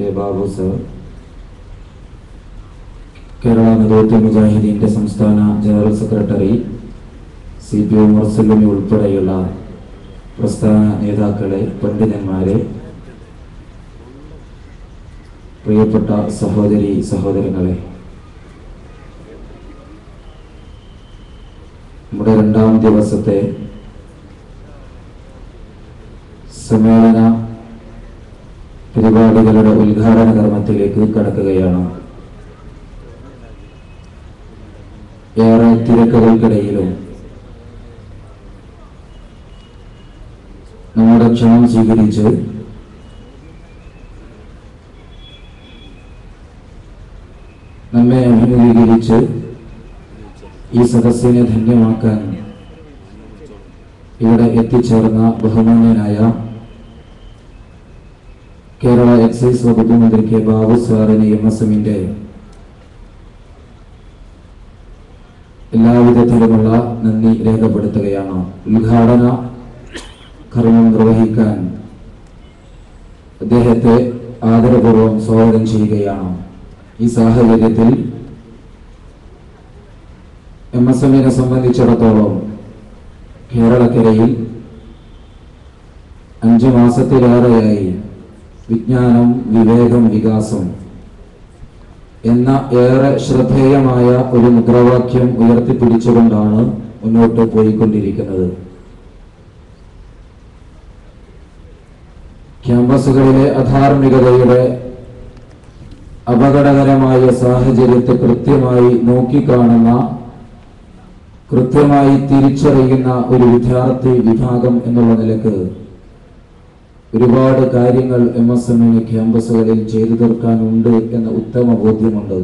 K Babu sir. Kerala നേതൃത്വ മുജാഹിദീന്റെ സംസ്ഥാന general secretary C P M Sallumi ഉൾപ്പെടെയുള്ള പ്രസ്ഥാന നേതാക്കളെ പണ്ഡിതന്മാരെ പ്രിയപ്പെട്ട സഹോദരി സഹോദരങ്ങളെ നമ്മുടെ രണ്ടാം ദിവസത്തെ സമ്മേളന പരിപാടികളുടെ ഉദ്ഘാടന കർമ്മത്തിലേക്ക് കടക്കുകയാണ്. ഏറെ തിരക്കുകൾക്കിടയിലും നമ്മുടെ ക്ഷണം സ്വീകരിച്ച് നമ്മെ അഭിമുഖീകരിച്ച് ഈ സദസ്സിനെ ധന്യമാക്കാൻ ഇവിടെ എത്തിച്ചേർന്ന ബഹുമാന്യനായ കേരള എക്സൈസ് വകുപ്പ് മന്ത്രി കെ ബാബു സാറിന് എം എസ് എമ്മിന്റെ എല്ലാവിധത്തിലുമുള്ള നന്ദി രേഖപ്പെടുത്തുകയാണ്. ഉദ്ഘാടന കർമ്മം നിർവഹിക്കാൻ അദ്ദേഹത്തെ ആദരപൂർവം സ്വാഗതം ചെയ്യുകയാണ്. ഈ സാഹചര്യത്തിൽ എം എസ് എമ്മിനെ സംബന്ധിച്ചിടത്തോളം കേരളക്കരയിൽ അഞ്ചു മാസത്തിലേറെയായി വിജ്ഞാനം വിവേകം വികാസം എന്ന ഏറെ ശ്രദ്ധേയമായ ഒരു മുദ്രാവാക്യം ഉയർത്തിപ്പിടിച്ചുകൊണ്ടാണ് മുന്നോട്ട് പോയിക്കൊണ്ടിരിക്കുന്നത്. ക്യാമ്പസുകളിലെ അധാർമികതയുടെ അപകടകരമായ സാഹചര്യത്തെ കൃത്യമായി നോക്കിക്കാണുന്ന കൃത്യമായി തിരിച്ചറിയുന്ന ഒരു വിദ്യാർത്ഥി വിഭാഗം എന്നുള്ള നിലയ്ക്ക് ഒരുപാട് കാര്യങ്ങൾ എം എസ് എം എ ക്യാമ്പസുകളിൽ ചെയ്തു തീർക്കാനുണ്ട് എന്ന ഉത്തമ ബോധ്യമുണ്ട്.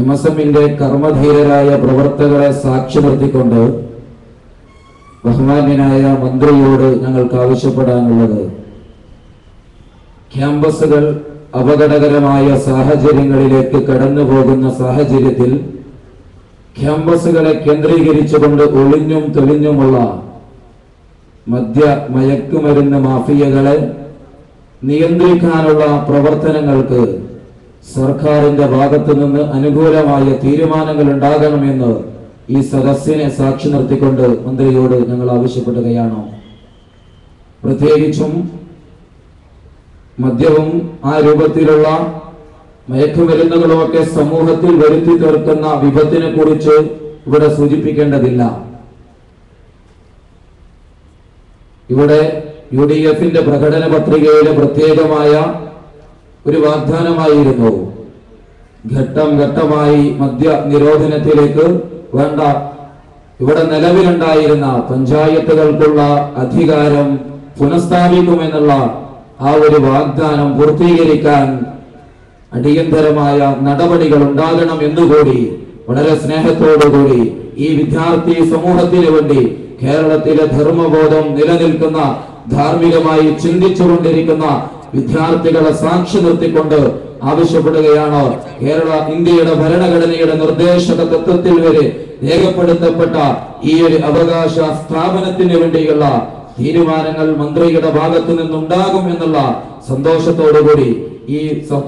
എം എസ് എമ്മിന്റെ കർമ്മധീരരായ പ്രവർത്തകരെ സാക്ഷി നിർത്തിക്കൊണ്ട് ബഹുമാന്യനായ മന്ത്രിയോട് ഞങ്ങൾക്ക് ആവശ്യപ്പെടാനുള്ളത്. ക്യാമ്പസുകൾ അപകടകരമായ സാഹചര്യങ്ങളിലേക്ക് കടന്നു പോകുന്ന സാഹചര്യത്തിൽ ക്യാമ്പസുകളെ കേന്ദ്രീകരിച്ചുകൊണ്ട് ഒളിഞ്ഞും തെളിഞ്ഞുമുള്ള മദ്യ മയക്കുമരുന്ന് മാഫിയകളെ നിയന്ത്രിക്കാനുള്ള പ്രവർത്തനങ്ങൾക്ക് സർക്കാരിന്റെ ഭാഗത്തു നിന്ന് അനുകൂലമായ തീരുമാനങ്ങൾ ഉണ്ടാകണമെന്ന് ഈ സദസ്സിനെ സാക്ഷി നിർത്തിക്കൊണ്ട് മന്ത്രിയോട് ഞങ്ങൾ ആവശ്യപ്പെടുകയാണ്? പ്രത്യേകിച്ചും മദ്യവും ആ രൂപത്തിലുള്ള മയക്കുമരുന്നുകളുമൊക്കെ സമൂഹത്തിൽ വരുത്തി തീർക്കുന്ന വിപത്തിനെ കുറിച്ച് ഇവിടെ സൂചിപ്പിക്കേണ്ടതില്ല. ഇവിടെ യു ഡി എഫിന്റെ പ്രകടന പത്രികയിലെ പ്രത്യേകമായ ഒരു വാഗ്ദാനമായിരുന്നു. ഘട്ടം ഘട്ടമായി മദ്യ നിരോധനത്തിലേക്ക് വേണ്ട ഇവിടെ നിലവിലുണ്ടായിരുന്ന പഞ്ചായത്തുകൾക്കുള്ള അധികാരം പുനഃസ്ഥാപിക്കുമെന്നുള്ള ആ ഒരു വാഗ്ദാനം പൂർത്തീകരിക്കാൻ അടിയന്തരമായ നടപടികൾ ഉണ്ടാകണം എന്നുകൂടി വളരെ സ്നേഹത്തോടുകൂടി ഈ വിദ്യാർത്ഥി സമൂഹത്തിന് വേണ്ടി കേരളത്തിലെ ധർമ്മബോധം നിലനിൽക്കുന്ന ധാർമ്മികമായി ചിന്തിച്ചുകൊണ്ടിരിക്കുന്ന വിദ്യാർത്ഥികളെ സാക്ഷി നിർത്തിക്കൊണ്ട് ആവശ്യപ്പെടുകയാണ് കേരള ഇന്ത്യയുടെ ഭരണഘടനയുടെ നിർദ്ദേശക തത്വത്തിൽ വരെ രേഖപ്പെടുത്തപ്പെട്ട ഈ ഒരു അവകാശ സ്ഥാപനത്തിന് വേണ്ടിയുള്ള തീരുമാനങ്ങൾ മന്ത്രിയുടെ ഭാഗത്തു നിന്നുണ്ടാകും എന്നുള്ള സന്തോഷത്തോടുകൂടി ഈ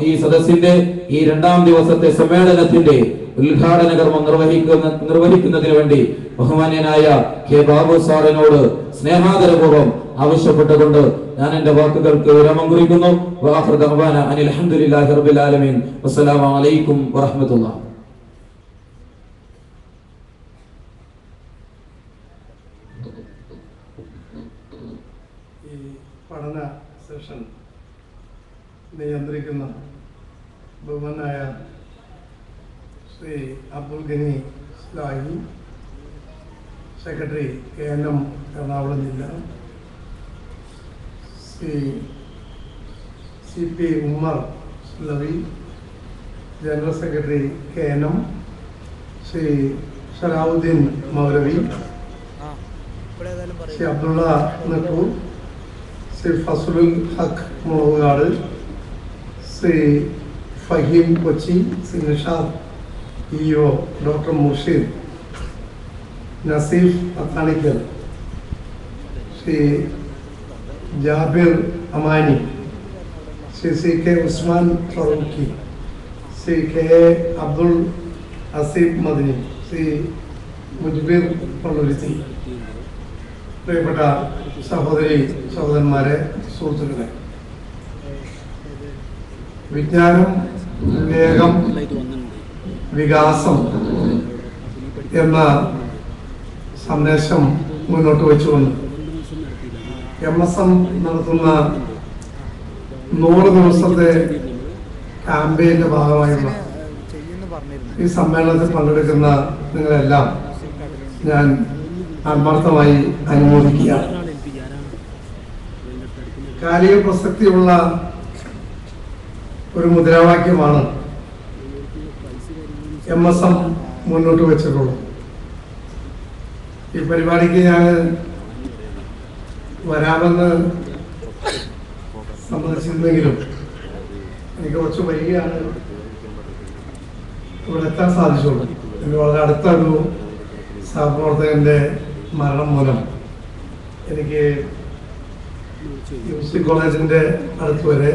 ഈ സദസ്സിന്റെ ഈ രണ്ടാം ദിവസത്തെ സമ്മേളനത്തിന്റെ ഉദ്ഘാടന കർമ്മം നിർവഹിക്കുന്ന നിർവഹിക്കുന്നതിന് വേണ്ടി ബഹുമാന്യനായ കെ ബാബു സാറിനോട് സ്നേഹാദരപൂർവം ആവശ്യപ്പെട്ടുകൊണ്ട് ഞാൻ എന്റെ വാക്കുകൾക്ക് വിരമം കുറിക്കുന്നു ദഅ്വാന റബ്ബിൽ ആലമീൻ. വസ്സലാമു അലൈക്കും വറഹ്മത്തുള്ളാഹി. പഠന സെഷൻ നിയന്ത്രിക്കുന്ന ബഹുമാനായ Shri Abdul Gani Islahi secretary K N M Ernakulam ജില്ല Shri C P Ummer ലവി general secretary K N M Shri Sharafuddin Moulavi Shri Abdulla Nettoor Shri Fazlul Haq Mulakukad Shri Faheem Kochi Shri Nishad E O doctor Murshid Naseef Athanikkal Shri Jabir Amani Shri C K Usman Farooqi Shri K A Abdul Aseeb Madani Shri Mujbeer Palluruthy. പ്രിയപ്പെട്ട സഹോദരി സഹോദരന്മാരെ സുഹൃത്തുക്കളെ വിജ്ഞാനം വിവേകം വികാസം എന്ന സന്ദേശം മുന്നോട്ട് വെച്ചുകൊണ്ട് എം എസ് എം നടത്തുന്ന നൂറ് ദിവസത്തെ ക്യാമ്പയിന്റെ ഭാഗമായുള്ള ഈ സമ്മേളനത്തിൽ പങ്കെടുക്കുന്ന നിങ്ങളെല്ലാം ഞാൻ ആത്മാർത്ഥമായി അനുമോദിക്കുകയാണ്. കാലിക പ്രസക്തിയുള്ള ഒരു മുദ്രാവാക്യമാണ് എം എസ് എം മുന്നോട്ട് വെച്ചിട്ടുള്ളത് ഈ പരിപാടിക്ക് ഞാൻ വരാമെന്ന് സമ്മതിച്ചിരുന്നെങ്കിലും എനിക്ക് കുറച്ച് വൈകിയാണ് ഇവിടെ എത്താൻ സാധിച്ചുള്ളൂ. എനിക്ക് വളരെ അടുത്ത ഒരു സഹപ്രവർത്തകന്റെ മരണം മൂലം. എനിക്ക് യു സി കോളേജിന്റെ അടുത്ത് വരെ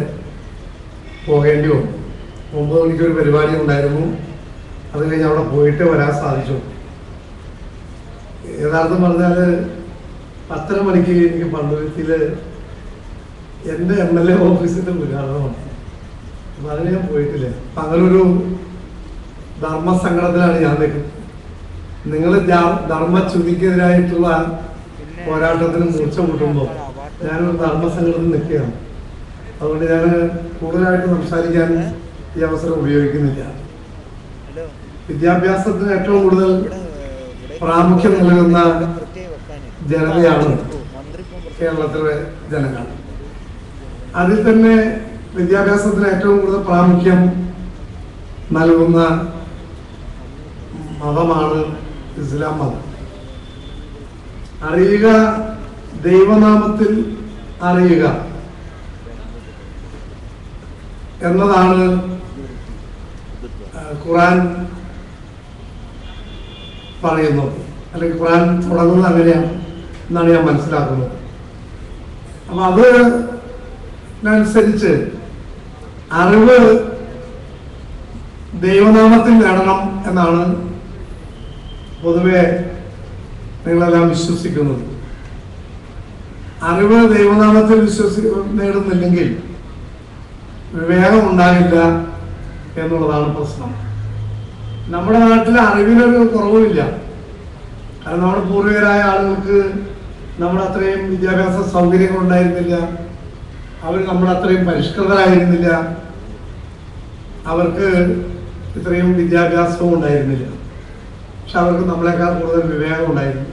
പോകേണ്ടി വന്നു. ഒമ്പത് മണിക്കൊരു പരിപാടി ഉണ്ടായിരുന്നു. അത് കഴിഞ്ഞ് അവിടെ പോയിട്ട് വരാൻ സാധിച്ചു. യഥാർത്ഥം പറഞ്ഞാൽ പത്തര മണിക്ക് എനിക്ക് പണ്ടുവത്തിൽ എന്റെ എം എൽ എ ഓഫീസിന്റെ ഉദ്ഘാടനമാണ് അപ്പൊ അതിന് ഞാൻ പോയിട്ടില്ല? അപ്പൊ അങ്ങനൊരു ധർമ്മസങ്കടത്തിലാണ് ഞാൻ നിൽക്കുന്നത് നിങ്ങൾ ധർമ്മച്യുതിക്കെതിരായിട്ടുള്ള പോരാട്ടത്തിന് മൂർച്ച കൂട്ടുമ്പോൾ ഞാനൊരു ധർമ്മസങ്കടത്തിൽ നിൽക്കുകയാണ്. അതുകൊണ്ട് ഞാൻ കൂടുതലായിട്ട് സംസാരിക്കാൻ ഈ അവസരം ഉപയോഗിക്കുന്നില്ല. വിദ്യാഭ്യാസത്തിന് ഏറ്റവും കൂടുതൽ പ്രാമുഖ്യം നൽകുന്ന ജനതയാണ് കേരളത്തിലെ ജനങ്ങൾ. അതിൽ തന്നെ വിദ്യാഭ്യാസത്തിന് ഏറ്റവും കൂടുതൽ പ്രാമുഖ്യം നൽകുന്ന മതമാണ് ഇസ്ലാം മതം. അറിയുക ദൈവനാമത്തിൽ അറിയുക എന്നതാണ് ഖുറാൻ പറയുന്നത് അല്ലെങ്കിൽ ഖുറാൻ തുടങ്ങുന്നത് അങ്ങനെയാണ് എന്നാണ് ഞാൻ മനസ്സിലാക്കുന്നത്. അപ്പൊ അത് അനുസരിച്ച് അറിവ് ദൈവനാമത്തിൽ നേടണം എന്നാണ് പൊതുവെ നിങ്ങളെല്ലാം വിശ്വസിക്കുന്നത്. അറിവ് ദൈവനാമത്തിൽ വിശ്വസി നേടുന്നില്ലെങ്കിൽ വിവേകം ഉണ്ടാകില്ല എന്നുള്ളതാണ് പ്രശ്നം. നമ്മുടെ നാട്ടിൽ അറിവിനൊരു കുറവുമില്ല. കാരണം നമ്മുടെ പൂർവികരായ ആളുകൾക്ക് നമ്മളത്രയും വിദ്യാഭ്യാസ സൗകര്യങ്ങൾ ഉണ്ടായിരുന്നില്ല. അവർ നമ്മളത്രയും പരിഷ്കൃതരായിരുന്നില്ല. അവർക്ക് ഇത്രയും വിദ്യാഭ്യാസവും ഉണ്ടായിരുന്നില്ല. പക്ഷെ അവർക്ക് നമ്മളെക്കാൾ കൂടുതൽ വിവേകം ഉണ്ടായിരുന്നു.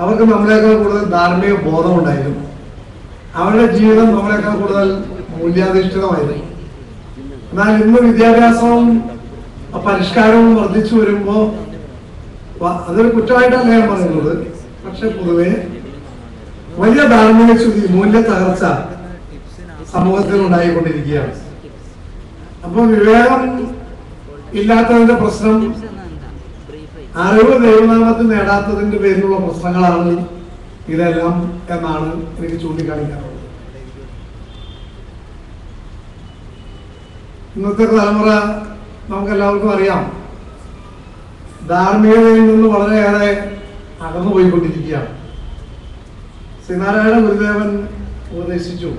അവർക്ക് നമ്മളെക്കാൾ കൂടുതൽ ധാർമ്മിക ബോധം ഉണ്ടായിരുന്നു. അവരുടെ ജീവിതം നമ്മളെക്കാൾ കൂടുതൽ മൂല്യാധിഷ്ഠിതമായിരുന്നു. എന്നാൽ ഇന്ന് വിദ്യാഭ്യാസവും പരിഷ്കാരവും വർദ്ധിച്ചു വരുമ്പോ അതൊരു കുറ്റമായിട്ടല്ല ഞാൻ പറയുന്നത്. പക്ഷെ പൊതുവെ വലിയ ധാർമ്മിക ചുതി മൂല്യ തകർച്ച സമൂഹത്തിൽ ഉണ്ടായിക്കൊണ്ടിരിക്കുകയാണ്. അപ്പൊ വിവേകം ഇല്ലാത്തതിന്റെ പ്രശ്നം അറിവ് ദൈവനാമത്തിൽ നേടാത്തതിന്റെ പേരിലുള്ള പ്രശ്നങ്ങളാണ് ഇതെല്ലാം എന്നാണ് എനിക്ക് ചൂണ്ടിക്കാണിക്കാറുള്ളത് ഇന്നത്തെ തലമുറ നമുക്ക് എല്ലാവർക്കും അറിയാം. ധാർമ്മികതയിൽ നിന്ന് വളരെയേറെ അകന്നു പോയിക്കൊണ്ടിരിക്കുകയാണ്. ശ്രീനാരായണ ഗുരുദേവൻ ഉപദേശിച്ചു.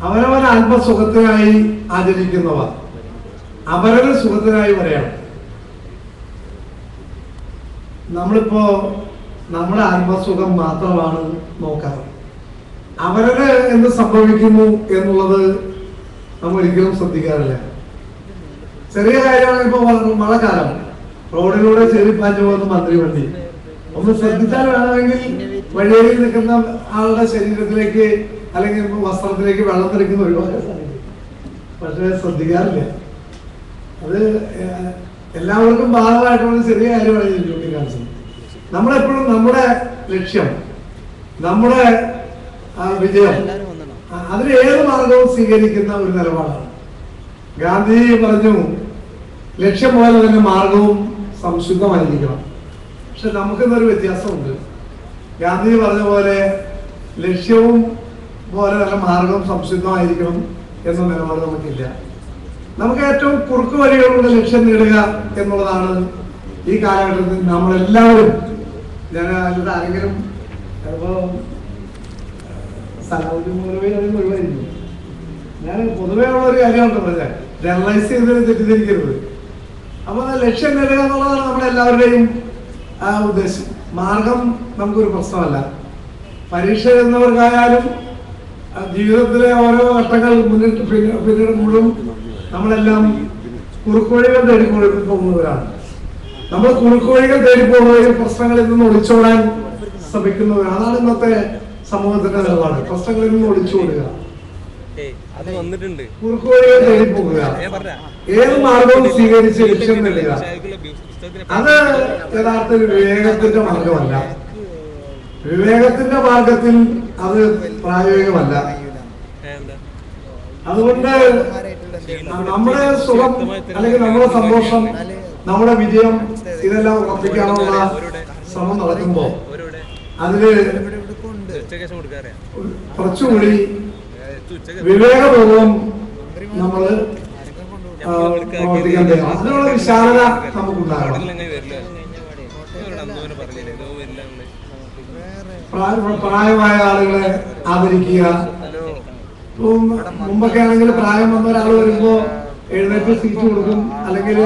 അവരവർ ആത്മസുഖത്തിനായി ആചരിക്കുന്നവർ. അവരുടെ സുഖത്തിനായി പറയണം. നമ്മളിപ്പോ നമ്മുടെ ആത്മസുഖം മാത്രമാണ് നോക്കാറ്. അവരുടെ എന്ത് സംഭവിക്കുന്നു എന്നുള്ളത് നമ്മൾ ഒരിക്കലും ശ്രദ്ധിക്കാറില്ല. ചെറിയ കാര്യമാണ് ഇപ്പൊ മഴക്കാലം റോഡിലൂടെ ചെറിയ പാഞ്ഞു പോകുന്ന മന്ത്രി വണ്ടി ഒന്ന് ശ്രദ്ധിച്ചാൽ വേണമെങ്കിൽ വഴിയിൽ നിൽക്കുന്ന ആളുടെ ശരീരത്തിലേക്ക് അല്ലെങ്കിൽ വസ്ത്രത്തിലേക്ക് വെള്ളം തെറിക്കുന്ന ഒഴിവാക്കാൻ സാധിക്കും പക്ഷെ ശ്രദ്ധിക്കാറില്ല. അത് എല്ലാവർക്കും ബാധകമായിട്ടുള്ള ചെറിയ കാര്യമാണ് ചൂണ്ടിക്കാണിച്ചത്. നമ്മളെപ്പോഴും നമ്മുടെ ലക്ഷ്യം നമ്മുടെ വിജയം അതിന് ഏത് മാർഗവും സ്വീകരിക്കുന്ന ഒരു നിലപാടാണ്. ഗാന്ധി പറഞ്ഞു ലക്ഷ്യം പോലെ തന്നെ മാർഗവും സംശുദ്ധമായിരിക്കണം. പക്ഷെ നമുക്കിന്നൊരു വ്യത്യാസമുണ്ട്. ഗാന്ധി പറഞ്ഞ പോലെ ലക്ഷ്യവും പോലെ തന്നെ മാർഗവും സംശുദ്ധമായിരിക്കണം എന്ന നിലപാട് നമുക്കില്ല. നമുക്ക് ഏറ്റവും കുറുക്ക് വഴികളിലൂടെ ലക്ഷ്യം നേടുക എന്നുള്ളതാണ് ഈ കാലഘട്ടത്തിൽ നമ്മളെല്ലാവരും ഞാൻ അതിലൂടെ ആരെങ്കിലും ചിലപ്പോൾ സ്ഥലം മുഴുവൻ ഒഴിവായിരിക്കും ഞാൻ പൊതുവേ ഉള്ള ഒരു കാര്യമാണ് പറഞ്ഞത്. ജനറലൈസ് ചെയ്ത് തെറ്റിദ്ധരിക്കരുത്. അപ്പൊ അത് ലക്ഷ്യം നേടുക എന്നുള്ളതാണ് നമ്മുടെ എല്ലാവരുടെയും ഉദ്ദേശം. മാർഗം നമുക്കൊരു പ്രശ്നമല്ല. പരീക്ഷ എഴുതുന്നവർക്കായാലും ജീവിതത്തിലെ ഓരോ ഘട്ടങ്ങൾ മുന്നിട്ട് പിന്നി- പിന്നിടുമ്പോഴും നമ്മളെല്ലാം കുറുക്കുവഴികൾ തേടിക്കൊണ്ടു പോകുന്നവരാണ്. നമ്മൾ കുറുക്കുവഴികൾ തേടിപ്പോകുന്നവരും പ്രശ്നങ്ങളിൽ നിന്ന് ഒളിച്ചോടാൻ ശ്രമിക്കുന്നവരാണ് അതാണ് ഇന്നത്തെ സമൂഹത്തിന്റെ നിലപാട്. പ്രശ്നങ്ങളിൽ നിന്ന് ഒളിച്ചോടുക. അത് വന്നിട്ടുണ്ട്. തേടി പോകുക. ഏത് മാർഗവും സ്വീകരിച്ച് ലക്ഷ്യം നേടുക. അത് യഥാർത്ഥ വിവേകത്തിന്റെ മാർഗമല്ല. വിവേകത്തിന്റെ മാർഗത്തിൽ അത് പ്രായോഗികമല്ല. അതുകൊണ്ട് നമ്മുടെ സുഖം അല്ലെങ്കിൽ നമ്മുടെ സന്തോഷം നമ്മുടെ വിജയം ഇതെല്ലാം ഉറപ്പിക്കാനുള്ള ശ്രമം നടക്കുമ്പോൾ അതിൽ കുറച്ചുകൂടി ഉച്ചയ്ക്ക്. നമ്മൾ തയ്യാറാണ് അതിനുള്ള വിശാലത നമുക്കുണ്ടാകണം പ്രായമായ ആളുകളെ ആദരിക്കുക. മുമ്പൊക്കെ ആണെങ്കിൽ പ്രായം വന്ന ഒരാൾ വരുമ്പോ എഴുന്നേറ്റ് സീറ്റ് കൊടുക്കും. അല്ലെങ്കിൽ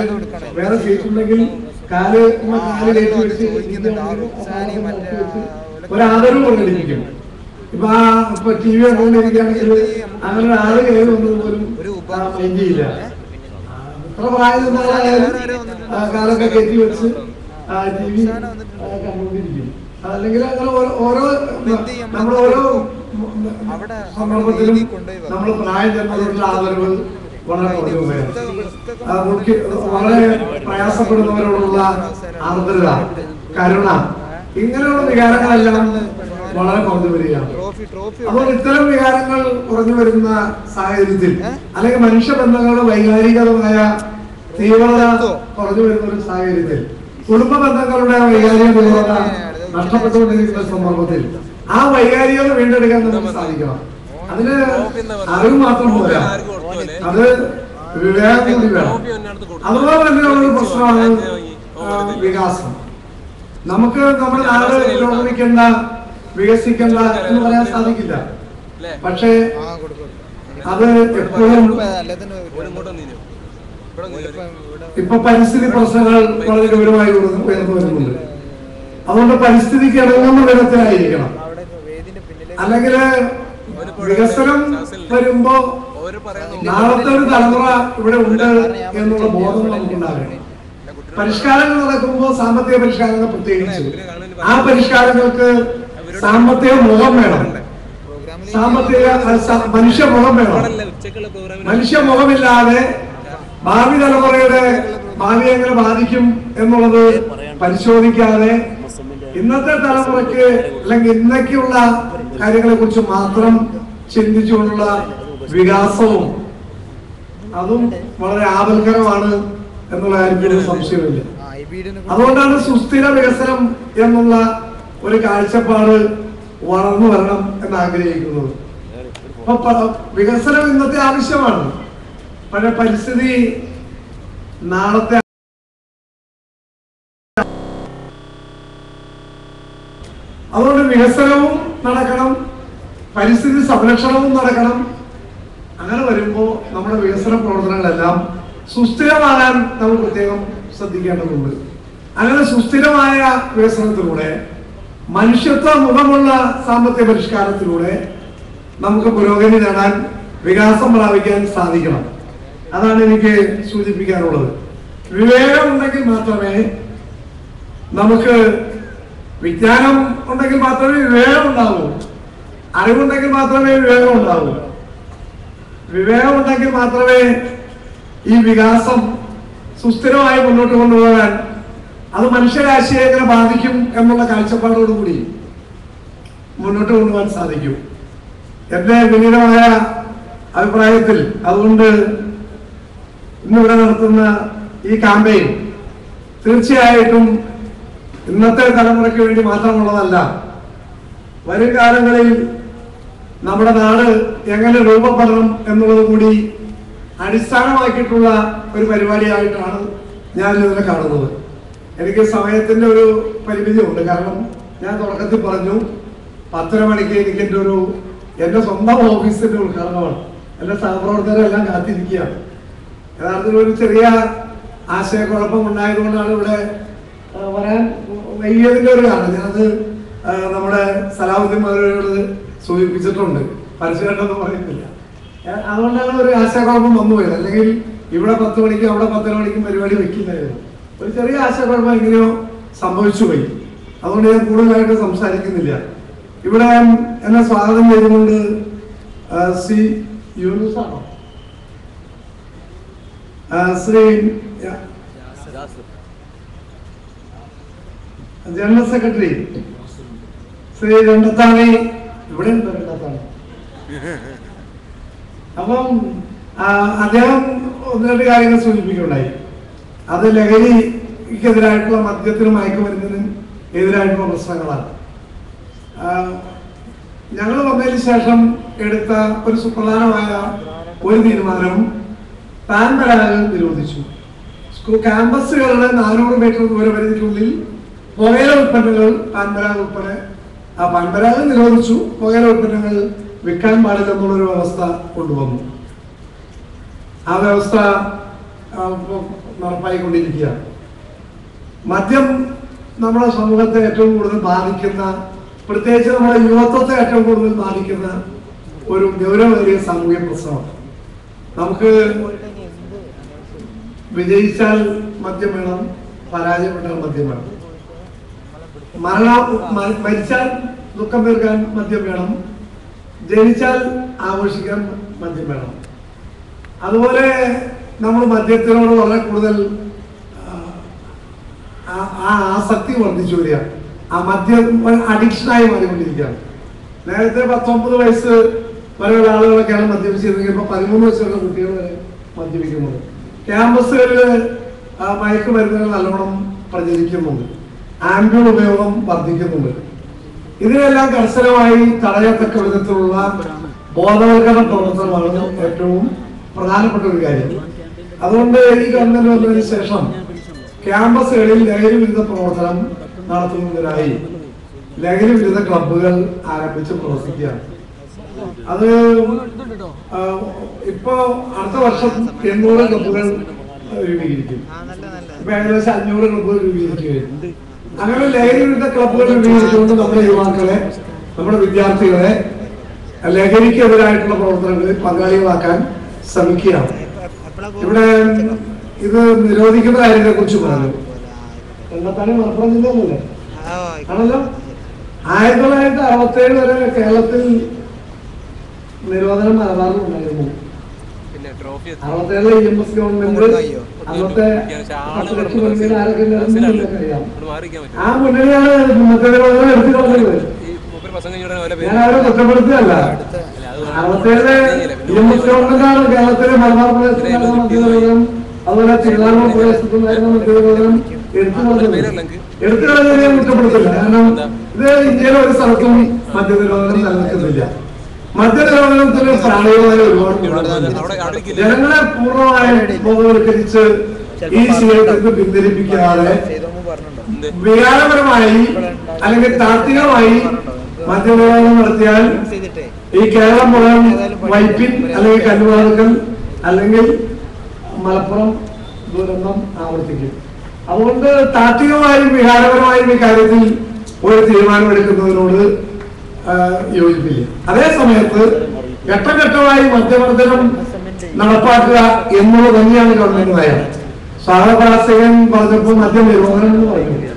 വേറെ സീറ്റ് ഉണ്ടെങ്കിൽ കാൽ കാൽ കയറ്റി വെച്ച് ഒരാദരവ് പ്രകടിപ്പിക്കും ഇപ്പൊ ആ ഇപ്പൊ ടി വി കണ്ടുകൊണ്ടിരിക്കുകയാണെങ്കിൽ അങ്ങനെ ആറ് കയറി വന്നത് പോലും ചെയ്യില്ല. ആ, എത്ര പ്രായം ആ, കാലൊക്കെ കയറ്റി വെച്ച് ടി വി കണ്ടുകൊണ്ടിരിക്കും. അല്ലെങ്കിൽ അങ്ങനെ ഓരോ- നമ്മളോരോ ഓരോ സന്ദർഭത്തിലും നമ്മൾ പ്രായം ചെന്നതിനുള്ള ആദരവ് വളരെ ആ, വളരെ പ്രയാസപ്പെടുന്നവരോടുള്ള ആർദ്രത കരുണ ഇങ്ങനെയുള്ള വികാരങ്ങളെല്ലാം വളരെ കുറഞ്ഞു വരികയാണ് അപ്പോൾ ഇത്തരം വികാരങ്ങൾ കുറഞ്ഞു വരുന്ന സാഹചര്യത്തിൽ അല്ലെങ്കിൽ മനുഷ്യബന്ധങ്ങളുടെ വൈകാരികമായ തീവ്രത കുറഞ്ഞു വരുന്ന ഒരു സാഹചര്യത്തിൽ കുടുംബ ബന്ധങ്ങളുടെ വൈകാരിക തീവ്രത നഷ്ടപ്പെട്ടുകൊണ്ടിരിക്കുന്ന സന്ദർഭത്തിൽ ആ വൈകാരികത വീണ്ടെടുക്കാൻ നമുക്ക് സാധിക്കണം. അതിന് അറിവ് മാത്രം പോരാ. അത് വിവേകം കൂടി വേണം. അതുപോലെ തന്നെയുള്ള ഒരു പ്രശ്നമാണ് വികാസം. നമുക്ക് നമ്മുടെ നാട് പുരോഗമിക്കേണ്ട വികസിക്കേണ്ട എന്ന് പറയാൻ സാധിക്കില്ല. പക്ഷേ അത് എപ്പോഴും ഇപ്പൊ പരിസ്ഥിതി പ്രശ്നങ്ങൾ വളരെ ഗൗരവമായി ഉയർന്നു വരുന്നുണ്ട്. അതുകൊണ്ട് പരിസ്ഥിതിക്ക് ഇണങ്ങുന്ന വിധത്തിലായിരിക്കണം അല്ലെങ്കിൽ വികസനം വരുമ്പോ നാളത്തെ ഒരു തലമുറ ഇവിടെ ഉണ്ട് എന്നുള്ള ബോധം നമുക്കുണ്ടാകണം പരിഷ്കാരങ്ങൾ നടക്കുമ്പോൾ സാമ്പത്തിക പരിഷ്കാരങ്ങൾ പ്രത്യേകിച്ച്. ആ പരിഷ്കാരങ്ങൾക്ക് സാമ്പത്തിക മുഖം വേണം. സാമ്പത്തിക മനുഷ്യ മുഖം വേണം. മനുഷ്യ മുഖമില്ലാതെ ഭാവി തലമുറയുടെ ഭാവി എങ്ങനെ ബാധിക്കും എന്നുള്ളത് പരിശോധിക്കാതെ ഇന്നത്തെ തലമുറയ്ക്ക് അല്ലെങ്കിൽ ഇന്നേക്കുള്ള കാര്യങ്ങളെ കുറിച്ച് മാത്രം ചിന്തിച്ചുകൊണ്ടുള്ള വികാസവും അതും വളരെ ആപൽക്കരമാണ് എന്നുള്ള കാര്യത്തിൽ സംശയമില്ല അതുകൊണ്ടാണ് സുസ്ഥിര വികസനം എന്നുള്ള ഒരു കാഴ്ചപ്പാട് വളർന്നു വരണം എന്ന് ആഗ്രഹിക്കുന്നു. വികസനം ഇന്നത്തെ ആവശ്യമാണ്. പക്ഷെ പരിസ്ഥിതി നാളത്തെ അതുകൊണ്ട് വികസനവും നടക്കണം പരിസ്ഥിതി സംരക്ഷണവും നടക്കണം. അങ്ങനെ വരുമ്പോ നമ്മുടെ വികസന പ്രവർത്തനങ്ങളെല്ലാം സുസ്ഥിരമാകാൻ നമ്മൾ പ്രത്യേകം ശ്രദ്ധിക്കേണ്ടതുണ്ട്. അങ്ങനെ സുസ്ഥിരമായ വികസനത്തിലൂടെ മനുഷ്യത്വ മുഖമുള്ള സാമ്പത്തിക പരിഷ്കാരത്തിലൂടെ നമുക്ക് പുരോഗതി നേടാൻ വികാസം പ്രാപിക്കാൻ സാധിക്കണം. അതാണ് എനിക്ക് സൂചിപ്പിക്കാനുള്ളത്. വിവേകം ഉണ്ടെങ്കിൽ മാത്രമേ നമുക്ക് വിജ്ഞാനം ഉണ്ടെങ്കിൽ മാത്രമേ വിവേകം ഉണ്ടാവൂ അറിവുണ്ടെങ്കിൽ മാത്രമേ വിവേകം ഉണ്ടാവൂ വിവേകം ഉണ്ടെങ്കിൽ മാത്രമേ ഈ വികാസം സുസ്ഥിരമായി മുന്നോട്ട് കൊണ്ടുപോകാൻ അത് മനുഷ്യരാശിയെ എങ്ങനെ ബാധിക്കും എന്നുള്ള കാഴ്ചപ്പാടോടുകൂടി മുന്നോട്ട് കൊണ്ടുപോകാൻ സാധിക്കും. എന്റെ വിനീതമായ അഭിപ്രായത്തിൽ അതുകൊണ്ട് ഇന്നിവിടെ നടത്തുന്ന ഈ കാമ്പയിൻ തീർച്ചയായിട്ടും ഇന്നത്തെ തലമുറയ്ക്ക് വേണ്ടി മാത്രമുള്ളതല്ല വരും കാലങ്ങളിൽ നമ്മുടെ നാട് എങ്ങനെ രൂപപ്പെടണം എന്നുള്ളത് കൂടി അടിസ്ഥാനമാക്കിയിട്ടുള്ള ഒരു പരിപാടിയായിട്ടാണ് ഞാൻ കാണുന്നത്. എനിക്ക് സമയത്തിന്റെ ഒരു പരിമിതി ഉണ്ട് കാരണം ഞാൻ തുടക്കത്തിൽ പറഞ്ഞു പത്തര മണിക്ക് എനിക്ക് എന്റെ ഒരു എന്റെ സ്വന്തം ഓഫീസിന്റെ ഉദ്ഘാടനമാണ്. എന്റെ സഹപ്രവർത്തകരെല്ലാം കാത്തിരിക്കുകയാണ്. യഥാർത്ഥത്തിൽ ഒരു ചെറിയ ആശയക്കുഴപ്പം ഉണ്ടായതുകൊണ്ടാണ് ഇവിടെ വരാൻ വൈകിയതിന്റെ ഒരു കാരണം ഞാനത് നമ്മുടെ സലാഹുദ്ദീൻ മധുരയോട് സൂചിപ്പിച്ചിട്ടുണ്ട്. പരസ്യമായിട്ടൊന്നും പറയുന്നില്ല. അതുകൊണ്ടാണ് ഒരു ആശയക്കുഴപ്പം വന്നുപോയത്. അല്ലെങ്കിൽ ഇവിടെ പത്ത് മണിക്കും അവിടെ പത്തര മണിക്കും പരിപാടി വെക്കില്ലായിരുന്നു. ഒരു ചെറിയ ആശയക്കുഴപ്പം എങ്ങനെയോ സംഭവിച്ചു പോയി. അതുകൊണ്ട് ഞാൻ കൂടുതലായിട്ട് സംസാരിക്കുന്നില്ല. ഇവിടെ എന്നെ സ്വാഗതം ചെയ്തുകൊണ്ട് സി യൂനുസ് ആണോ? Shri general secretary. Shri Randathani. ഇവിടെ അപ്പം അദ്ദേഹം ഒന്ന് രണ്ട് കാര്യങ്ങൾ സൂചിപ്പിക്കുന്നുണ്ടായി അത് ലഹരിക്കെതിരായിട്ടുള്ള മദ്യത്തിനും മയക്കുമരുന്നിനും എതിരായിട്ടുള്ള പ്രശ്നങ്ങളാണ് ഞങ്ങൾ വന്നതിന് ശേഷം എടുത്ത ഒരു സുപ്രധാനമായ ഒരു തീരുമാനം പാൻ പരാഗം നിരോധിച്ചു സ്കൂൾ ക്യാമ്പസുകളുടെ നാനൂറ് മീറ്റർ ദൂരപരിധിക്കുള്ളിൽ പുകയില ഉൽപ്പന്നങ്ങൾ പാൻപരാഗ് ഉൾപ്പെടെ ആ പാൻപരാഗ് നിരോധിച്ചു പുകയില ഉൽപ്പന്നങ്ങൾ വിൽക്കാൻ പാടില്ലെന്നുള്ളൊരു വ്യവസ്ഥ കൊണ്ടുവന്നു ആ വ്യവസ്ഥ നടപ്പായിക്കൊണ്ടിരിക്കുകയാണ് മദ്യം നമ്മുടെ സമൂഹത്തെ ഏറ്റവും കൂടുതൽ ബാധിക്കുന്ന പ്രത്യേകിച്ച് നമ്മുടെ യുവത്വത്തെ ഏറ്റവും കൂടുതൽ ബാധിക്കുന്ന ഒരു ഗൗരവമേറിയ സാമൂഹ്യ പ്രശ്നമാണ്. നമുക്ക് വിജയിച്ചാൽ മദ്യം വേണം പരാജയപ്പെട്ടാൽ മദ്യം വേണം. മരണ മരിച്ചാൽ ദുഃഖം തീർക്കാൻ മദ്യം വേണം ജനിച്ചാൽ ആഘോഷിക്കാൻ മദ്യം വേണം. അതുപോലെ നമ്മൾ മദ്യത്തിനോട് വളരെ കൂടുതൽ ആ- ആസക്തി വർദ്ധിച്ചു വരിക. ആ മദ്യം അഡിക്ഷനായി മാറിക്കൊണ്ടിരിക്കുകയാണ്. നേരത്തെ പത്തൊമ്പത് വയസ്സ് വരെയുള്ള ആളുകളൊക്കെയാണ് മദ്യപിച്ചിരുന്നെങ്കിൽ ഇപ്പൊ പതിമൂന്ന് വയസ്സുള്ള കുട്ടികൾ വരെ മദ്യപിക്കുന്നത് ക്യാമ്പസുകളിൽ മയക്കുമരുന്നുകൾ നല്ലോണം പ്രചരിക്കുന്നുണ്ട്. ആംബ്യൂൾ ഉപയോഗം വർദ്ധിക്കുന്നുണ്ട്. ഇതിനെല്ലാം കർശനമായി തടയത്തക്ക വിധത്തിലുള്ള ബോധവൽക്കരണ പ്രവർത്തനമാണ് ഏറ്റവും പ്രധാനപ്പെട്ട ഒരു കാര്യം. അതുകൊണ്ട് ഈ ഗവൺമെന്റ് വന്നതിന് ശേഷം ക്യാമ്പസുകളിൽ ലഹരി വിരുദ്ധ പ്രവർത്തനം നടത്തുന്നതിനായി ലഹരി വിരുദ്ധ ക്ലബ്ബുകൾ ആരംഭിച്ച് പ്രവർത്തിക്കുകയാണ്. അത് ഇപ്പോ അടുത്ത വർഷം എണ്ണൂറ് ക്ലബുകൾ രൂപീകരിക്കും. ഇപ്പൊ ഏകദേശം അഞ്ഞൂറ് ക്ലബുകൾ രൂപീകരിക്കുകയായിരുന്നു അങ്ങനെ ലഹരി വിരുദ്ധ ക്ലബ്ബുകൾ രൂപീകരിച്ചുകൊണ്ട് നമ്മുടെ യുവാക്കളെ നമ്മുടെ വിദ്യാർത്ഥികളെ ലഹരിക്കെതിരായിട്ടുള്ള പ്രവർത്തനങ്ങളിൽ പങ്കാളികളാക്കാൻ ശ്രമിക്കുകയാണ്. ഇവിടെ ഇത് നിരോധിക്കുന്ന കാര്യത്തെ കുറിച്ച് പറഞ്ഞു. കണ്ടെത്താണി മലപ്പുറം ജില്ലയിലല്ലേ? ആണല്ലോ? ആയിരത്തി തൊള്ളായിരത്തി അറുപത്തി ഏഴ് വരെ കേരളത്തിൽ നിരോധനം മലബാറിലുണ്ടായിരുന്നു പിന്നെ ട്രോഫി അറുപത്തേഴിലെ ഇ എം എസ് ഗവൺമെന്റ് അന്നത്തെ പത്ത് ലക്ഷം ആരൊക്കെ ആ മുന്നണിയാണ് ഇന്നത്തെ നിരോധനം എടുത്തു കളഞ്ഞത്. ഞാൻ അവരെ കുറ്റപ്പെടുത്തുകയല്ല അറുപത്തേഴിലെ ഇ എം എസ് ഗവൺമെന്റാണ് കേരളത്തിലെ മലബാർ പ്രദേശത്തിൽ മദ്യനിരോധനം അതുപോലെ തിരുവനന്തപുരം പ്രദേശത്തുണ്ടായിരുന്ന എടുത്തു എടുത്തുകളഞ്ഞതിനെ എടുത്തു കളഞ്ഞതിനെ ഞാൻ കുറ്റപ്പെടുത്തില്ല. കാരണം ഇത് ഇന്ത്യയിലെ ഒരു സ്ഥലത്തും മദ്യനിരോധനം നിലനിൽക്കുന്നില്ല മദ്യനിരോധനത്തിന് പ്രാണികളായ ഒരുപാട് ജനങ്ങളെ പൂർണമായി ബോധവൽക്കരിച്ച് ഈ ശീലത്തിൽ പിന്തിരിപ്പിക്കാതെ വികാരപരമായി അല്ലെങ്കിൽ താത്വികമായി മദ്യനിരോധനം നടത്തിയാൽ ഈ കേരളം മുഴുവൻ വൈപ്പിൻ അല്ലെങ്കിൽ കല്ലുവാതുക്കൽ അല്ലെങ്കിൽ മലപ്പുറം ദുരന്തം ആവർത്തിക്കും. അതുകൊണ്ട് താത്വികമായും വിഹാരപരമായും ഈ കാര്യത്തിൽ ഒരു തീരുമാനമെടുക്കുന്നതിനോട് യോജിപ്പില്ല. അതേ സമയത്ത് ഘട്ടഘട്ടമായി മദ്യവർദ്ധനം നടപ്പാക്കുക എന്നുള്ളത് തന്നെയാണ് ഗവൺമെന്റ് നയം. സ്വാഗതപ്രാസകൻ പറഞ്ഞപ്പോൾ മദ്യം നിരോധനം എന്ന് പറയുന്നത്.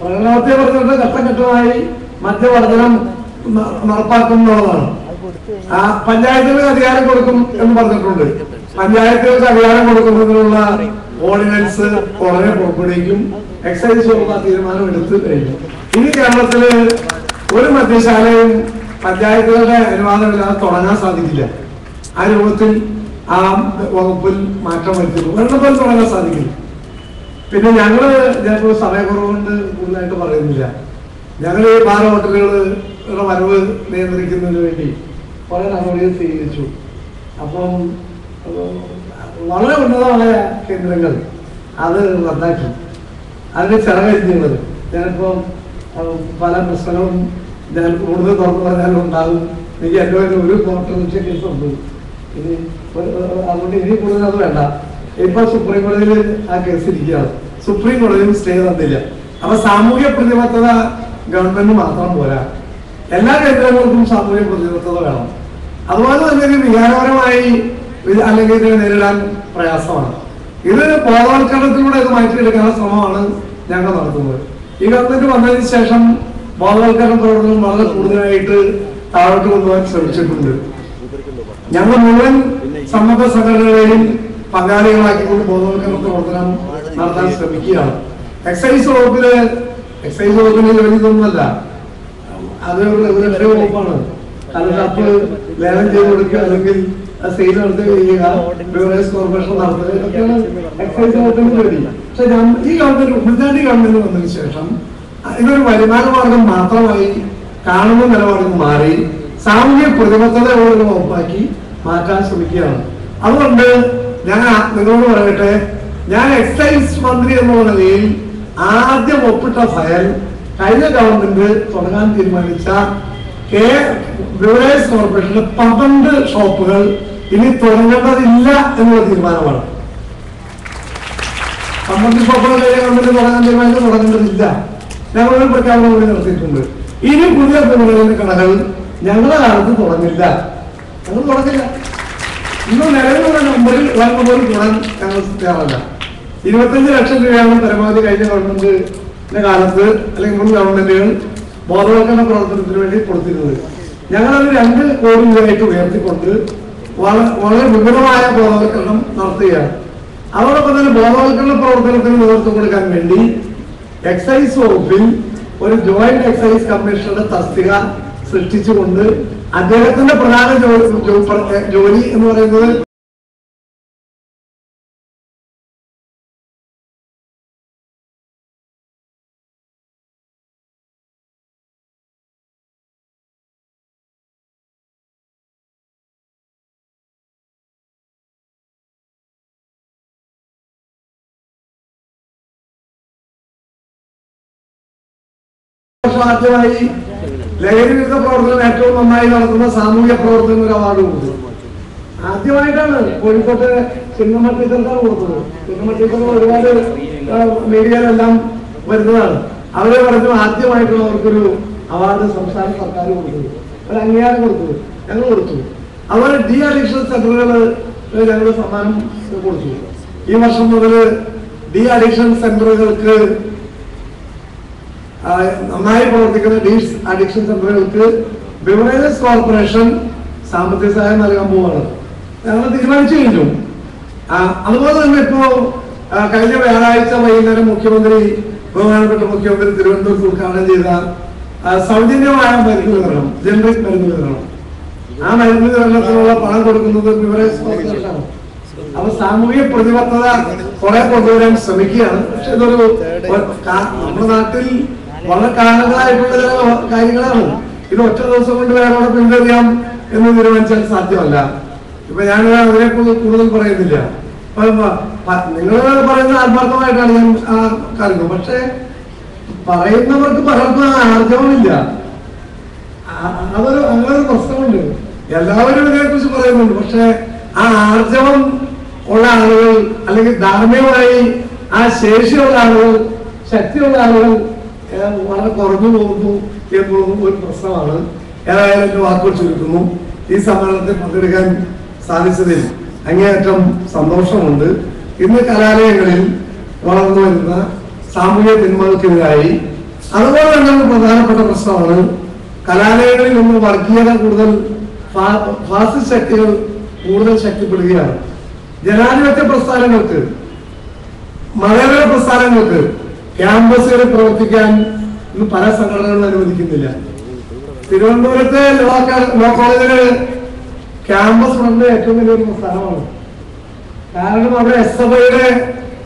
പ്രകടനപത്രിക പറഞ്ഞിട്ട് ഘട്ടഘട്ടമായി മദ്യവർദ്ധനം ന- നടപ്പാക്കുന്നുള്ളതാണ് ആ പഞ്ചായത്തുകൾക്ക് അധികാരം കൊടുക്കും എന്ന് പറഞ്ഞിട്ടുണ്ട്. പഞ്ചായത്തുകൾക്ക് അധികാരം കൊടുക്കുന്നതിനുള്ള ഓർഡിനൻസ് ഉടനെ പുറപ്പെടുവിക്കും. എക്സൈസ് വകുപ്പ് ആ തീരുമാനം എടുത്തു കഴിഞ്ഞു. ഇനി കേരളത്തിൽ ഒരു മദ്യശാലയും പഞ്ചായത്തുകളുടെ അനുവാദമില്ലാതെ തുടങ്ങാൻ സാധിക്കില്ല. ആ രൂപത്തിൽ ആ വകുപ്പിൽ മാറ്റം വരുത്തുന്നു. ഒരെണ്ണത്തിൽ തുടങ്ങാൻ സാധിക്കില്ല. പിന്നെ ഞങ്ങൾ ഞാനിപ്പോ സമയക്കുറവുകൊണ്ട് കൂടുതലായിട്ട് പറയുന്നില്ല. ഞങ്ങൾ ഈ ബാർ ഹോട്ടലുകളുടെ വരവ് നിയന്ത്രിക്കുന്നതിന് വേണ്ടി കുറെ നടപടികൾ സ്വീകരിച്ചു. അപ്പം വളരെ ഉന്നതമായ കേന്ദ്രങ്ങൾ അത് റദ്ദാക്കി. അതിന് ചിറകരിഞ്ഞത് ഞാനിപ്പം പല പ്രശ്നങ്ങളും ഞാൻ കൂടുതൽ തുറന്നു പറഞ്ഞാലും ഉണ്ടാകും. എനിക്ക് എന്റെ ഒരു കോർട്ടർ കേസുണ്ട്. ഇനി അതുകൊണ്ട് ഇനി കൂടുതൽ അത് വേണ്ട. ഇപ്പൊ സുപ്രീം കോടതിയിൽ ആ കേസ് ഇരിക്കുകയാണ്. സുപ്രീം കോടതിയിൽ സ്റ്റേ തന്നില്ല. അപ്പൊ സാമൂഹ്യ പ്രതിബദ്ധത ഗവൺമെന്റ് മാത്രം പോരാ. എല്ലാ കേന്ദ്രങ്ങൾക്കും സാമൂഹ്യ പ്രതിബദ്ധത വേണം. അതുപോലെ തന്നെ ഒരു വികാരപരമായി അല്ലെങ്കിൽ ഇതിനെ നേരിടാൻ പ്രയാസമാണ്. ഇത് ബോധവൽക്കരണത്തിലൂടെ ഇത് മാറ്റിയെടുക്കാനുള്ള ശ്രമമാണ് ഞങ്ങൾ നടത്തുന്നത്. ഈ ഗവൺമെന്റ് വന്നതിന് ശേഷം ബോധവൽക്കരണ പ്രവർത്തനം വളരെ കൂടുതലായിട്ട് താഴോട്ട് കൊണ്ടുപോകാൻ ശ്രമിച്ചിട്ടുണ്ട്. ഞങ്ങൾ മുഴുവൻ സന്നദ്ധ സംഘടനകളെയും പങ്കാളികളാക്കിക്കൊണ്ട് ബോധവൽക്കരണ പ്രവർത്തനം നടത്താൻ ശ്രമിക്കുകയാണ്. എക്സൈസ് വകുപ്പിൽ എക്സൈസ് വകുപ്പിന് വലിയതൊന്നുമല്ല അത് ഒരു റെഗുലേറ്ററി ലേലം ചെയ്ത് കൊടുക്കുക. അല്ലെങ്കിൽ സെയിൽ നടത്തുക ചെയ്യുക ബിവറേജ് കോർപ്പറേഷൻ നടത്തുക. ഇതൊക്കെയാണ് എക്സൈസ് വകുപ്പിന്റെ ജോലി പക്ഷെ ഈ ഗവൺമെന്റ് ഉമ്മൻചാണ്ടി ഗവൺമെന്റ് വന്നതിന് ശേഷം ഇതൊരു വരുമാന മാർഗം മാത്രമായി കാണുന്ന നിലപാടിൽ മാറി സാമൂഹ്യ പ്രതിബദ്ധതയുള്ള ഒരു വകുപ്പാക്കി മാറ്റാൻ ശ്രമിക്കുകയാണ്. അതുകൊണ്ട് ഞാൻ നിങ്ങളോട് പറയട്ടെ ഞാൻ എക്സൈസ് മന്ത്രി എന്നുള്ള നിലയിൽ ആദ്യം ഒപ്പിട്ട ഫയൽ കഴിഞ്ഞ ഗവൺമെന്റ് തുടങ്ങാൻ തീരുമാനിച്ച കെ ബിവറേജ് പന്ത്രണ്ട് ഷോപ്പുകൾ ഇനി തുടങ്ങേണ്ടതില്ല എന്നുള്ള തീരുമാനമാണ്. പന്ത്രണ്ട് ഷോപ്പുകൾ ഗവൺമെന്റ് തുടങ്ങാൻ തീരുമാനിച്ച് തുടങ്ങേണ്ടതില്ല. ഞങ്ങളൊരു പ്രഖ്യാപനം കൂടി നടത്തിയിട്ടുണ്ട്. ഇനി പുതിയ ബിവറേജിന്റെ കടകൾ ഞങ്ങളുടെ കാലത്ത് തുടങ്ങില്ല. ഞങ്ങൾ തുടങ്ങില്ല. ഇന്ന് നിലവിലുള്ള നമ്പറിൽ ഒരെണ്ണം പോലും തുടങ്ങാൻ ഞങ്ങൾ തയ്യാറല്ല. ഇരുപത്തഞ്ച് ലക്ഷം രൂപയാണ് പരമാവധി കഴിഞ്ഞ ഗവൺമെന്റിന്റെ കാലത്ത് അല്ലെങ്കിൽ മുൻ ഗവൺമെന്റുകൾ ബോധവൽക്കരണ പ്രവർത്തനത്തിന് വേണ്ടി കൊടുത്തിരുന്നത്. ഞങ്ങളത് രണ്ട് കോടി രൂപയായിട്ട് ഉയർത്തിക്കൊണ്ട് വളരെ വിപുലമായ ബോധവൽക്കരണം നടത്തുകയാണ്. അതോടൊപ്പം തന്നെ ബോധവൽക്കരണ പ്രവർത്തനത്തിന് നേതൃത്വം കൊടുക്കാൻ വേണ്ടി എക്സൈസ് വകുപ്പിൽ ഒരു ജോയിന്റ് എക്സൈസ് കമ്മീഷണറുടെ തസ്തിക സൃഷ്ടിച്ചുകൊണ്ട് അദ്ദേഹത്തിന്റെ പ്രധാന ജോലി എന്ന് പറയുന്നത് ആദ്യമായി ലഹരി വിരുദ്ധ പ്രവർത്തനം ഏറ്റവും നന്നായി നടത്തുന്ന സാമൂഹ്യ പ്രവർത്തനം ഒരു അവാർഡ് കൊടുത്തു ആദ്യമായിട്ടാണ് കോഴിക്കോട്ട് ചിന്നമ്മ ടീച്ചർക്കാണ് കൊടുത്തത് ചിന്നമ്മ ടീച്ചർ ഒരുപാട് മീഡിയയിലെല്ലാം വരുന്നതാണ്. അവരെ പറഞ്ഞു ആദ്യമായിട്ടാണ് അവർക്കൊരു അവാർഡ് സംസ്ഥാന സർക്കാർ കൊടുത്തത് ഒരു അംഗീകാരം കൊടുത്തത് ഞങ്ങൾ കൊടുത്തു. അതുപോലെ ഡി അഡിക്ഷൻ സെന്ററുകൾ ഞങ്ങൾ സമ്മാനം കൊടുത്തു. ഈ വർഷം മുതൽ ഡി അഡിക്ഷൻ സെന്ററുകൾക്ക് നന്നായി പ്രവർത്തിക്കുന്ന ഡീസ് അഡിക്ഷൻ സെന്ററുകൾക്ക് ബിവറേജസ് കോർപ്പറേഷൻ സാമ്പത്തിക സഹായം നൽകാൻ പോവാണ്. ഞങ്ങൾ തീരുമാനിച്ചു കഴിഞ്ഞു. അതുപോലെ തന്നെ ഇപ്പോ കഴിഞ്ഞ വ്യാഴാഴ്ച വൈകുന്നേരം മുഖ്യമന്ത്രി ബഹുമാനപ്പെട്ട മുഖ്യമന്ത്രി തിരുവനന്തപുരത്ത് ഉദ്ഘാടനം ചെയ്ത സൗജന്യമായ മരുന്ന് വിതരണം ജനറിക് മരുന്ന് വിതരണം. ആ മരുന്ന് വിതരണത്തിനുള്ള പണം കൊടുക്കുന്നത് ബിവറേജ് കോർപ്പറേഷനാണ്. അപ്പൊ സാമൂഹ്യ പ്രതിബദ്ധത കുറെ കൊണ്ടുവരാൻ ശ്രമിക്കുകയാണ്. പക്ഷെ ഇതൊരു നമ്മുടെ നാട്ടിൽ വളരെ കാലങ്ങളായിട്ടുള്ള കാര്യങ്ങളാണ്. ഇത് ഒറ്റ ദിവസം കൊണ്ട് വേറെ അവിടെ പിന്തുടരാം എന്ന് തീരുമാനിച്ചാൽ സാധ്യമല്ല. ഇപ്പൊ ഞാൻ അവരെ കൂടുതൽ പറയുന്നില്ല. നിങ്ങൾ പറയുന്നത് ആത്മാർത്ഥമായിട്ടാണ് ഞാൻ ആ കാര്യങ്ങൾ പക്ഷെ പറയുന്നവർക്ക് പലർക്കും ആർജവുമില്ല. അതൊരു അങ്ങനെ ഒരു പ്രശ്നമുണ്ട്. എല്ലാവരും ഇതിനെ കുറിച്ച് പറയുന്നുണ്ട്. പക്ഷെ ആ ആർജവം ഉള്ള ആളുകൾ അല്ലെങ്കിൽ ധാർമ്മികമായി ആ ശേഷിയുള്ള ആളുകൾ ശക്തിയുള്ള ആളുകൾ വളരെ കുറഞ്ഞു പോകുന്നു എന്നുള്ളതും ഒരു പ്രശ്നമാണ്. ഏതായാലും എന്റെ വാക്കുകൾ ചുരുക്കുന്നു ഈ സമ്മേളനത്തിൽ പങ്കെടുക്കാൻ സാധിച്ചതിൽ അങ്ങേയറ്റം സന്തോഷമുണ്ട്. ഇന്ന് കലാലയങ്ങളിൽ വളർന്നു വരുന്ന സാമൂഹ്യ തിന്മകൾക്കെതിരായി അതുപോലെ തന്നെ ഒരു പ്രധാനപ്പെട്ട പ്രശ്നമാണ് കലാലയങ്ങളിൽ നിന്ന് വർഗീയത കൂടുതൽ ശക്തികൾ കൂടുതൽ ശക്തിപ്പെടുകയാണ്. ജനാധിപത്യ പ്രസ്ഥാനങ്ങൾക്ക് മതേതര പ്രസ്ഥാനങ്ങൾക്ക് ക്യാമ്പസുകളിൽ പ്രവർത്തിക്കാൻ ഇന്ന് പല സംഘടനകളും അനുവദിക്കുന്നില്ല. തിരുവനന്തപുരത്തെ ലോ ലോ കോളേജുകൾ ക്യാമ്പസ് ഫ്രണ്ട് ഏറ്റവും വലിയൊരു സ്ഥലമാണ് കാരണം അവിടെ എസ് എഫ് ഐയുടെ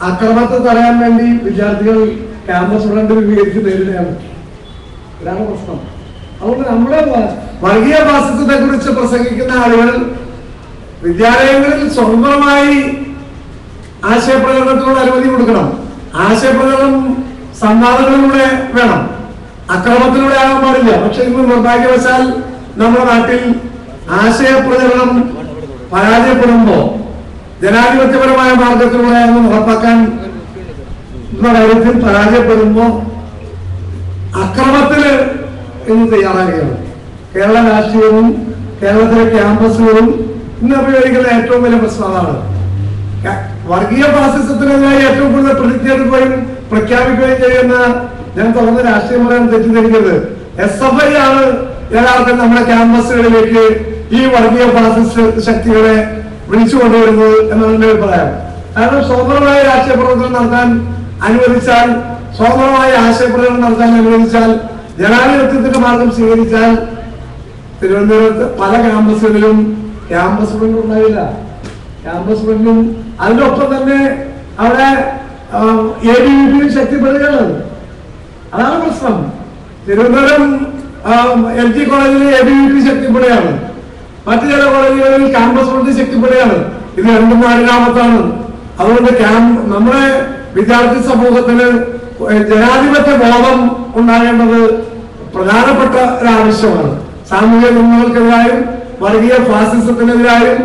അക്രമത്തെ തടയാൻ വേണ്ടി വിദ്യാർത്ഥികൾ ക്യാമ്പസ് ഫ്രണ്ട് വിപുലീകരിച്ച് നേരിടുകയാണ്. ഇതാണ് പ്രശ്നം. അതുകൊണ്ട് നമ്മുടെ വർഗീയ ഫാസിസത്തെ കുറിച്ച് പ്രസംഗിക്കുന്ന ആളുകൾ വിദ്യാലയങ്ങളിൽ സ്വതന്ത്രമായി ആശയപ്രകടനത്തോട് അനുമതി കൊടുക്കണം. ആശയപ്രകടനം സംവാദങ്ങളിലൂടെ വേണം. അക്രമത്തിലൂടെ ആകാൻ പാടില്ല. പക്ഷെ ഇന്ന് നിർഭാഗ്യവശാൽ നമ്മുടെ നാട്ടിൽ ആശയപ്രചരണം പരാജയപ്പെടുമ്പോ ജനാധിപത്യപരമായ മാർഗത്തിലൂടെ അത് നടപ്പാക്കാൻ എന്ന കാര്യത്തിൽ പരാജയപ്പെടുമ്പോ അക്രമത്തിന് ഇന്ന് തയ്യാറാകുകയാണ് കേരള രാഷ്ട്രീയവും കേരളത്തിലെ ക്യാമ്പസുകളും ഇന്ന് അഭിമുഖീകരിക്കുന്ന ഏറ്റവും വലിയ പ്രശ്നം അതാണ്. വർഗീയ ഫാസിസത്തിനെതിരായി ഏറ്റവും കൂടുതൽ പ്രതിജ്ഞയെടുക്കുകയും പ്രഖ്യാപിക്കുകയും ചെയ്യുന്ന ഞാൻ തുറന്ന രാഷ്ട്രീയം പറയാൻ തെറ്റിദ്ധരിക്കരുത് എസ് എഫ് ഐ ആണ് യഥാർത്ഥം നമ്മുടെ ക്യാമ്പസുകളിലേക്ക് ഈ വർഗീയ ഫാസിസ്റ്റ് ശക്തികളെ വിളിച്ചു കൊണ്ടുവരുന്നത് എന്നാണ് എന്റെ അഭിപ്രായം കാരണം സ്വതന്ത്രമായ രാഷ്ട്രീയ പ്രവർത്തനം നടത്താൻ അനുവദിച്ചാൽ സ്വതന്ത്രമായ ആശയപ്രകടനം നടത്താൻ അനുവദിച്ചാൽ ജനാധിപത്യത്തിന്റെ മാർഗം സ്വീകരിച്ചാൽ തിരുവനന്തപുരത്ത് പല ക്യാമ്പസുകളിലും ക്യാമ്പസുകളിലും ഉണ്ടായില്ല ക്യാമ്പസ് ഫ്രണ്ടും അതിനൊപ്പം തന്നെ അവിടെ എ ബി യു പിയും ശക്തിപ്പെടുകയാണ്. അതാണ് പ്രശ്നം. തിരുവനന്തപുരം എൽ ജി കോളേജിൽ എ ബി യു പി ശക്തിപ്പെടുകയാണ്. മറ്റു ചില കോളേജുകളിൽ ക്യാമ്പസ് ഫ്രണ്ട് ശക്തിപ്പെടുകയാണ്. ഇത് രണ്ടും നാടിനാമത്താണ് അതുകൊണ്ട് ക്യാമ്പ് നമ്മുടെ വിദ്യാർത്ഥി സമൂഹത്തിന് ജനാധിപത്യ ബോധം ഉണ്ടാകേണ്ടത് പ്രധാനപ്പെട്ട ഒരു ആവശ്യമാണ് സാമൂഹിക നിയമങ്ങൾക്കെതിരായും വർഗീയ ഫാസിസത്തിനെതിരായും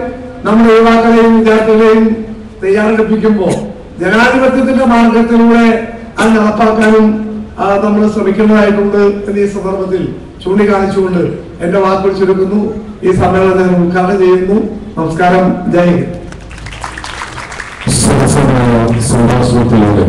നമ്മുടെ യുവാക്കളെയും വിദ്യാർത്ഥികളെയും തയ്യാറെടുപ്പിക്കുമ്പോൾ ജനാധിപത്യത്തിന്റെ മാർഗത്തിലൂടെ അത് നടപ്പാക്കാനും നമ്മൾ ശ്രമിക്കേണ്ടതായിട്ടുണ്ട് എന്ന് ഈ സന്ദർഭത്തിൽ ചൂണ്ടിക്കാണിച്ചുകൊണ്ട് എന്റെ വാക്കുകൾ ചുരുക്കുന്നു. ഈ സമ്മേളനത്തെ ഞാൻ ഉദ്ഘാടനം ചെയ്യുന്നു. നമസ്കാരം. ജയ് ഹിന്ദ്. സംഭാഷണത്തിലൂടെ